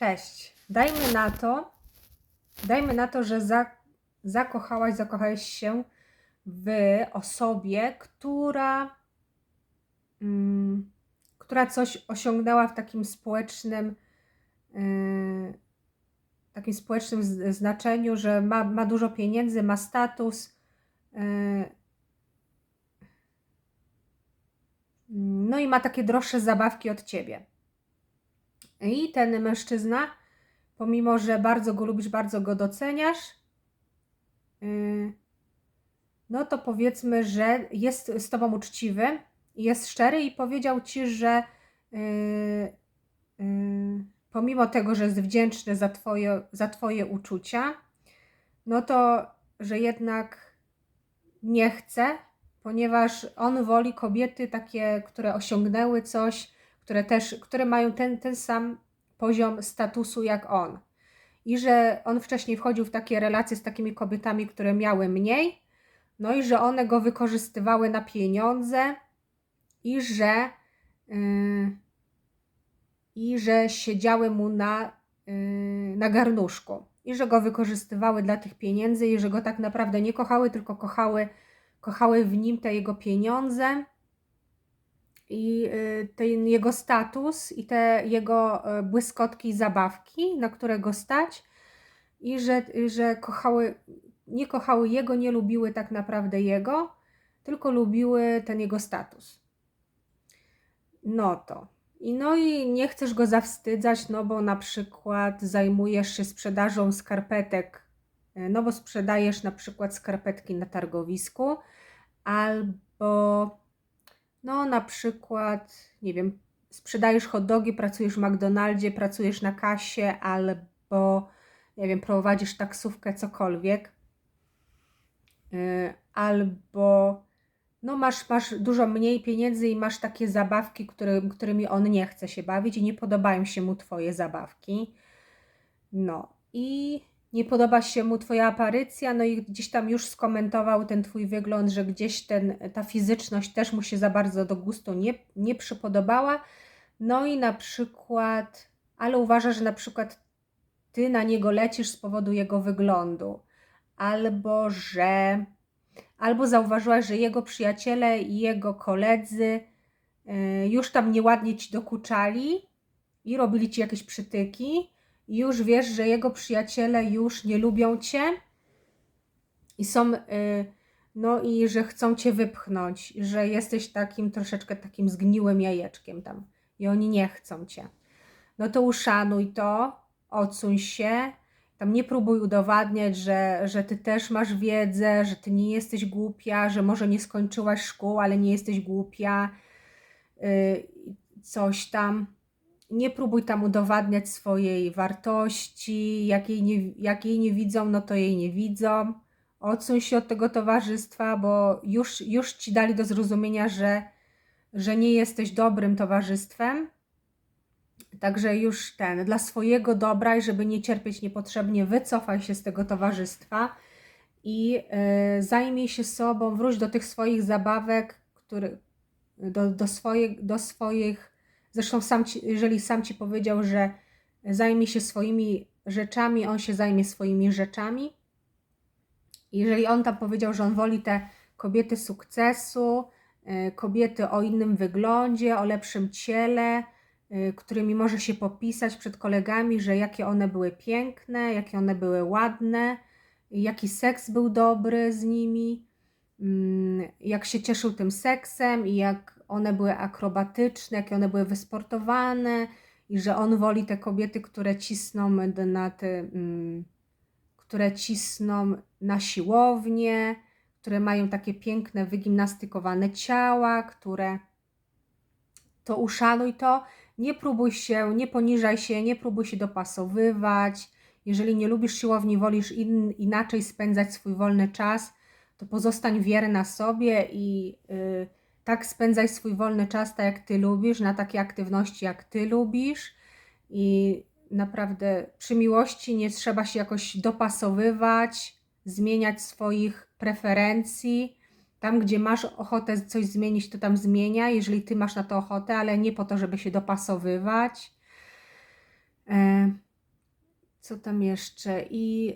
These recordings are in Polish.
Cześć. Dajmy na to, dajmy na to, że za, zakochałaś, zakochałeś się w osobie, która, mm, która coś osiągnęła w takim społecznym, yy, takim społecznym z- znaczeniu, że ma, ma dużo pieniędzy, ma status. yy, no i ma takie droższe zabawki od ciebie. I ten mężczyzna, pomimo że bardzo go lubisz, bardzo go doceniasz, yy, no to powiedzmy, że jest z tobą uczciwy, jest szczery i powiedział ci, że yy, yy, pomimo tego, że jest wdzięczny za twoje, za twoje uczucia, no to, że jednak nie chce, ponieważ on woli kobiety takie, które osiągnęły coś, które też, które mają ten, ten sam poziom statusu jak on. I że on wcześniej wchodził w takie relacje z takimi kobietami, które miały mniej, no i że one go wykorzystywały na pieniądze i że yy, i że siedziały mu na, yy, na garnuszku i że go wykorzystywały dla tych pieniędzy i że go tak naprawdę nie kochały, tylko kochały, kochały w nim te jego pieniądze i y, ten jego status i te jego y, błyskotki zabawki, na które go stać i że, że kochały, nie kochały jego, nie lubiły tak naprawdę jego, tylko lubiły ten jego status. No to. I no i nie chcesz go zawstydzać, no bo na przykład zajmujesz się sprzedażą skarpetek, y, no bo sprzedajesz na przykład skarpetki na targowisku, albo no na przykład, nie wiem, sprzedajesz hot dogi, pracujesz w McDonaldzie, pracujesz na kasie, albo nie wiem, prowadzisz taksówkę, cokolwiek. Yy, albo no masz, masz dużo mniej pieniędzy i masz takie zabawki, który, którymi on nie chce się bawić i nie podobają się mu twoje zabawki. No i nie podoba się mu twoja aparycja, no i gdzieś tam już skomentował ten twój wygląd, że gdzieś ten, ta fizyczność też mu się za bardzo do gustu nie, nie przypodobała. No i na przykład, ale uważa, że na przykład ty na niego lecisz z powodu jego wyglądu, albo że albo zauważyłaś, że jego przyjaciele i jego koledzy y, już tam nieładnie ci dokuczali i robili ci jakieś przytyki, już wiesz, że jego przyjaciele już nie lubią cię i są, y, no i że chcą cię wypchnąć, że jesteś takim troszeczkę takim zgniłym jajeczkiem tam i oni nie chcą cię. No to uszanuj to, odsuń się, tam nie próbuj udowadniać, że, że ty też masz wiedzę, że ty nie jesteś głupia, że może nie skończyłaś szkół, ale nie jesteś głupia, yy, coś tam. Nie próbuj tam udowadniać swojej wartości, jak jej, nie, jak jej nie widzą, no to jej nie widzą. Odsuń się od tego towarzystwa, bo już, już ci dali do zrozumienia, że, że nie jesteś dobrym towarzystwem Także już ten, dla swojego dobra i żeby nie cierpieć niepotrzebnie, wycofaj się z tego towarzystwa i y, zajmij się sobą, wróć do tych swoich zabawek, który, do, do, swoje, do swoich, zresztą sam ci, jeżeli sam Ci powiedział, że zajmij się swoimi rzeczami, on się zajmie swoimi rzeczami. Jeżeli on tam powiedział, że on woli te kobiety sukcesu, y, kobiety o innym wyglądzie, o lepszym ciele, Y, którymi może się popisać przed kolegami, że jakie one były piękne, jakie one były ładne, jaki seks był dobry z nimi, mm, jak się cieszył tym seksem i jak one były akrobatyczne, jakie one były wysportowane i że on woli te kobiety, które cisną na te, mm, które cisną na siłownię, które mają takie piękne, wygimnastykowane ciała, które to uszanuj to nie próbuj się, nie poniżaj się, nie próbuj się dopasowywać. Jeżeli nie lubisz siłowni, wolisz in, inaczej spędzać swój wolny czas, to pozostań wierna sobie i yy, tak spędzaj swój wolny czas tak jak ty lubisz, na takie aktywności jak ty lubisz. I naprawdę przy miłości nie trzeba się jakoś dopasowywać, zmieniać swoich preferencji tam, gdzie masz ochotę coś zmienić, to tam zmienia, jeżeli ty masz na to ochotę, ale nie po to, żeby się dopasowywać. E, Co tam jeszcze? I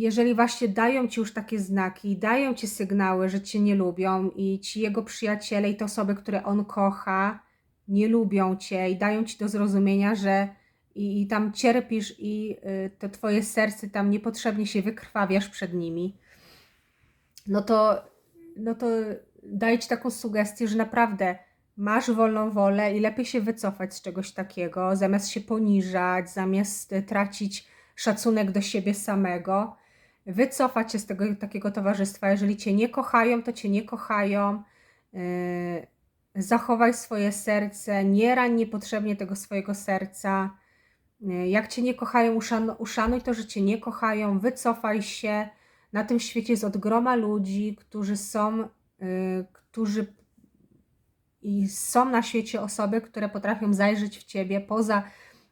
jeżeli właśnie dają ci już takie znaki, dają ci sygnały, że cię nie lubią i ci jego przyjaciele i te osoby, które on kocha, nie lubią cię i dają ci do zrozumienia, że i, i tam cierpisz i y, to twoje serce tam niepotrzebnie się wykrwawiasz przed nimi, no to, no to daję ci taką sugestię, że naprawdę masz wolną wolę i lepiej się wycofać z czegoś takiego, zamiast się poniżać, zamiast y, tracić szacunek do siebie samego, wycofać się z tego takiego towarzystwa. Jeżeli cię nie kochają, to cię nie kochają. Yy, zachowaj swoje serce, nie rań niepotrzebnie tego swojego serca. Yy, jak cię nie kochają, uszan uszanuj to, że cię nie kochają, wycofaj się. Na tym świecie jest od groma ludzi, którzy są, yy, którzy i są na świecie osoby, które potrafią zajrzeć w ciebie poza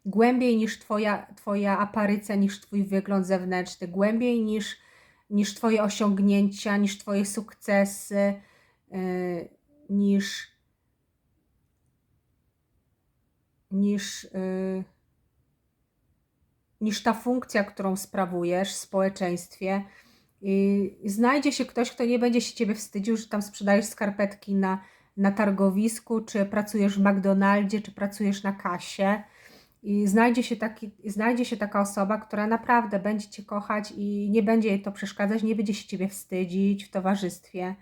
głębiej niż twoja, twoja aparycja, niż twój wygląd zewnętrzny, głębiej niż, niż twoje osiągnięcia, niż twoje sukcesy, yy, niż niż, yy, niż ta funkcja, którą sprawujesz w społeczeństwie. I znajdzie się ktoś, kto nie będzie się ciebie wstydził, że tam sprzedajesz skarpetki na, na targowisku, czy pracujesz w McDonaldzie, czy pracujesz na kasie i znajdzie się, taki, znajdzie się taka osoba, która naprawdę będzie Cię kochać i nie będzie jej to przeszkadzać, nie będzie się Ciebie wstydzić w towarzystwie.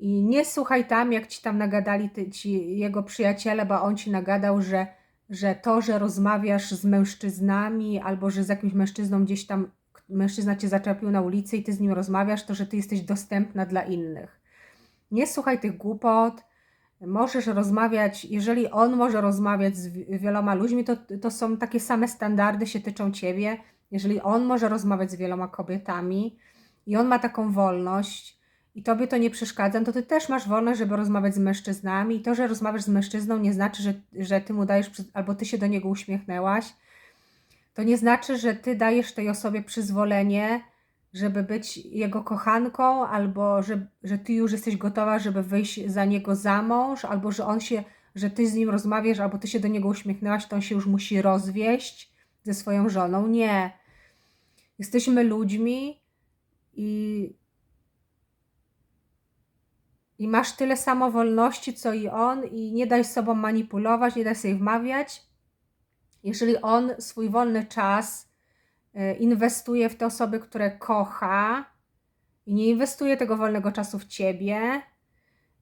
I nie słuchaj tam, jak Ci tam nagadali ty, ci jego przyjaciele, bo on Ci nagadał, że, że to, że rozmawiasz z mężczyznami albo że z jakimś mężczyzną gdzieś tam, mężczyzna Cię zaczepił na ulicy i Ty z nim rozmawiasz, to że Ty jesteś dostępna dla innych. Nie słuchaj tych głupot, możesz rozmawiać, jeżeli on może rozmawiać z wieloma ludźmi, to, to są takie same standardy, się tyczą ciebie. Jeżeli on może rozmawiać z wieloma kobietami i on ma taką wolność i tobie to nie przeszkadza, to ty też masz wolność, żeby rozmawiać z mężczyznami. I to, że rozmawiasz z mężczyzną, nie znaczy, że, że ty mu dajesz, albo ty się do niego uśmiechnęłaś. To nie znaczy, że ty dajesz tej osobie przyzwolenie żeby być jego kochanką, albo że, że ty już jesteś gotowa, żeby wyjść za niego za mąż, albo że on się, że ty z nim rozmawiasz, albo ty się do niego uśmiechnęłaś, to on się już musi rozwieść ze swoją żoną. Nie. Jesteśmy ludźmi i, i masz tyle samo wolności, co i on, i nie daj sobą manipulować, nie daj sobie wmawiać. Jeżeli on swój wolny czas inwestuje w te osoby, które kocha i nie inwestuje tego wolnego czasu w ciebie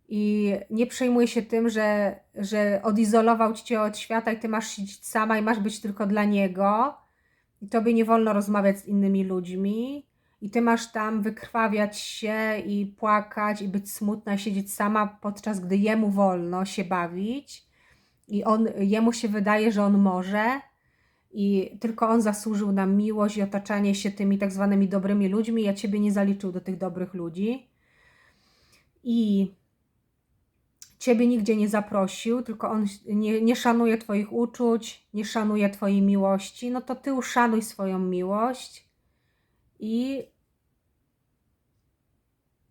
i nie przejmuje się tym, że, że odizolował cię od świata i ty masz siedzieć sama i masz być tylko dla niego i tobie nie wolno rozmawiać z innymi ludźmi i ty masz tam wykrwawiać się i płakać i być smutna i siedzieć sama, podczas gdy jemu wolno się bawić i on, jemu się wydaje, że on może, i tylko on zasłużył na miłość i otaczanie się tymi tak zwanymi dobrymi ludźmi. Ja ciebie nie zaliczył do tych dobrych ludzi. I ciebie nigdzie nie zaprosił, tylko on nie, nie szanuje Twoich uczuć, nie szanuje Twojej miłości. No to Ty uszanuj swoją miłość i,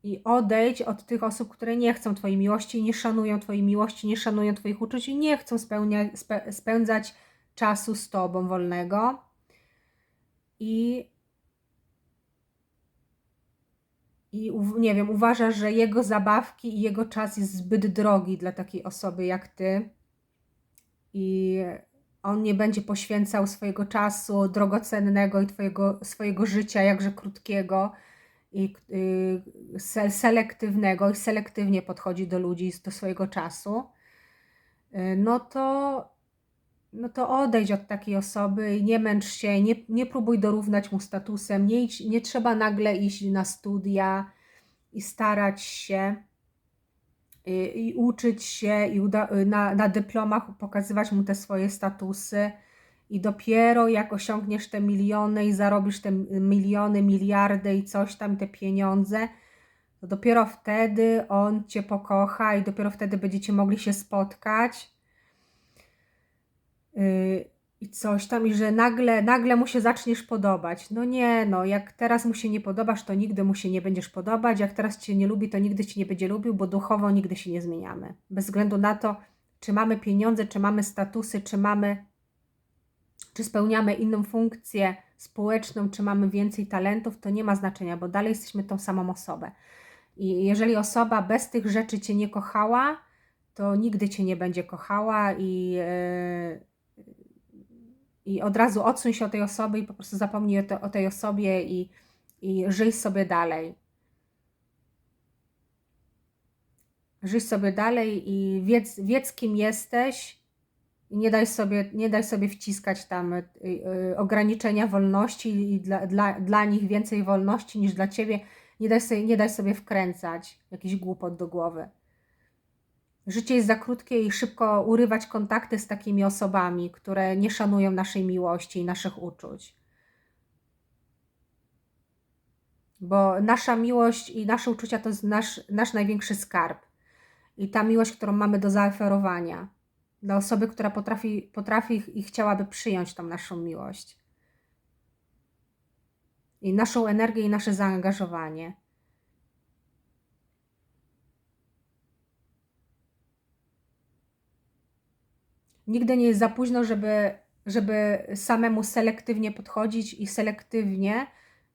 i odejdź od tych osób, które nie chcą Twojej miłości, nie szanują Twojej miłości, nie szanują Twoich uczuć i nie chcą spełnia, spe, spędzać czasu z Tobą wolnego. I i nie wiem, uważasz, że jego zabawki i jego czas jest zbyt drogi dla takiej osoby jak ty. I on nie będzie poświęcał swojego czasu drogocennego i twojego, swojego życia, jakże krótkiego i y, selektywnego i selektywnie podchodzi do ludzi, do swojego czasu, y, no to no to odejdź od takiej osoby nie męcz się, nie, nie próbuj dorównać mu statusem, nie, idź, nie trzeba nagle iść na studia i starać się i, i uczyć się i uda, na, na dyplomach pokazywać mu te swoje statusy. I dopiero jak osiągniesz te miliony i zarobisz te miliony, miliardy i coś tam, te pieniądze, to dopiero wtedy on Cię pokocha i dopiero wtedy będziecie mogli się spotkać i coś tam, i że nagle, nagle mu się zaczniesz podobać. No nie, no, jak teraz mu się nie podobasz, to nigdy mu się nie będziesz podobać, jak teraz cię nie lubi, to nigdy cię nie będzie lubił, bo duchowo nigdy się nie zmieniamy. Bez względu na to, czy mamy pieniądze, czy mamy statusy, czy mamy czy spełniamy inną funkcję społeczną, czy mamy więcej talentów, to nie ma znaczenia, bo dalej jesteśmy tą samą osobę. I jeżeli osoba bez tych rzeczy cię nie kochała, to nigdy cię nie będzie kochała i, yy, i od razu odsuń się od tej osoby i po prostu zapomnij o, te, o tej osobie i, i żyj sobie dalej. Żyj sobie dalej i wiedz, wiedz kim jesteś i nie daj sobie, nie daj sobie wciskać tam y, y, ograniczenia wolności i dla, dla, dla nich więcej wolności niż dla ciebie. Nie daj, sobie, nie daj sobie wkręcać jakiś głupot do głowy. Życie jest za krótkie i szybko urywać kontakty z takimi osobami, które nie szanują naszej miłości i naszych uczuć. Bo nasza miłość i nasze uczucia to jest nasz, nasz największy skarb. I ta miłość, którą mamy do zaoferowania dla osoby, która potrafi, potrafi i chciałaby przyjąć tą naszą miłość. I naszą energię i nasze zaangażowanie. Nigdy nie jest za późno, żeby, żeby samemu selektywnie podchodzić i selektywnie,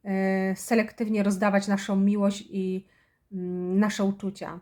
yy, selektywnie rozdawać naszą miłość i yy, nasze uczucia.